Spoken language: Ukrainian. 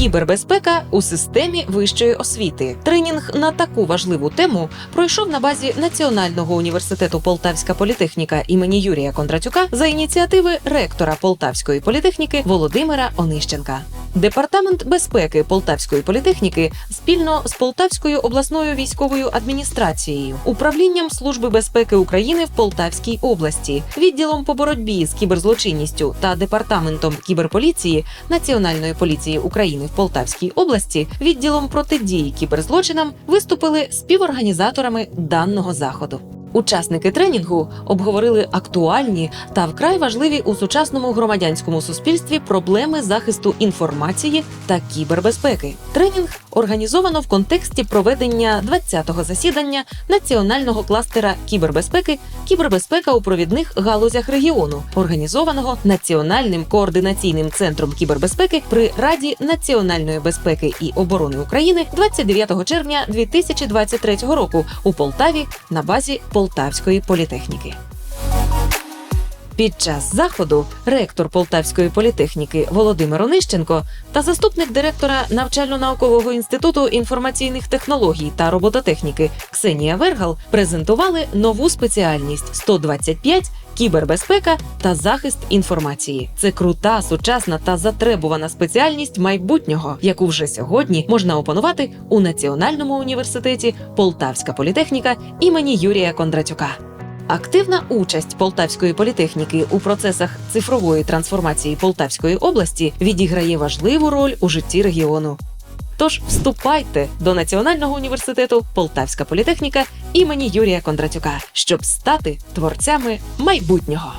Кібербезпека у системі вищої освіти. Тренінг на таку важливу тему пройшов на базі Національного університету Полтавська політехніка імені Юрія Кондратюка за ініціативи ректора Полтавської політехніки Володимира Онищенка. Департамент безпеки Полтавської політехніки спільно з Полтавською обласною військовою адміністрацією, управлінням Служби безпеки України в Полтавській області, відділом по боротьбі з кіберзлочинністю та департаментом кіберполіції Національної поліції України в Полтавській області, відділом протидії кіберзлочинам виступили співорганізаторами даного заходу. Учасники тренінгу обговорили актуальні та вкрай важливі у сучасному громадянському суспільстві проблеми захисту інформації та кібербезпеки. Тренінг організовано в контексті проведення 20-го засідання національного кластера кібербезпеки Кібербезпека у провідних галузях регіону, організованого Національним координаційним центром кібербезпеки при Раді національної безпеки і оборони України 29 червня 2023 року у Полтаві на базі Полтавської політехніки. Під час заходу ректор Полтавської політехніки Володимир Онищенко та заступник директора навчально-наукового інституту інформаційних технологій та робототехніки Ксенія Вергал презентували нову спеціальність 125 кібербезпека та захист інформації. Це крута, сучасна та затребувана спеціальність майбутнього, яку вже сьогодні можна опанувати у Національному університеті Полтавська політехніка імені Юрія Кондратюка. Активна участь полтавської політехніки у процесах цифрової трансформації Полтавської області відіграє важливу роль у житті регіону. Тож вступайте до Національного університету Полтавська політехніка імені Юрія Кондратюка, щоб стати творцями майбутнього.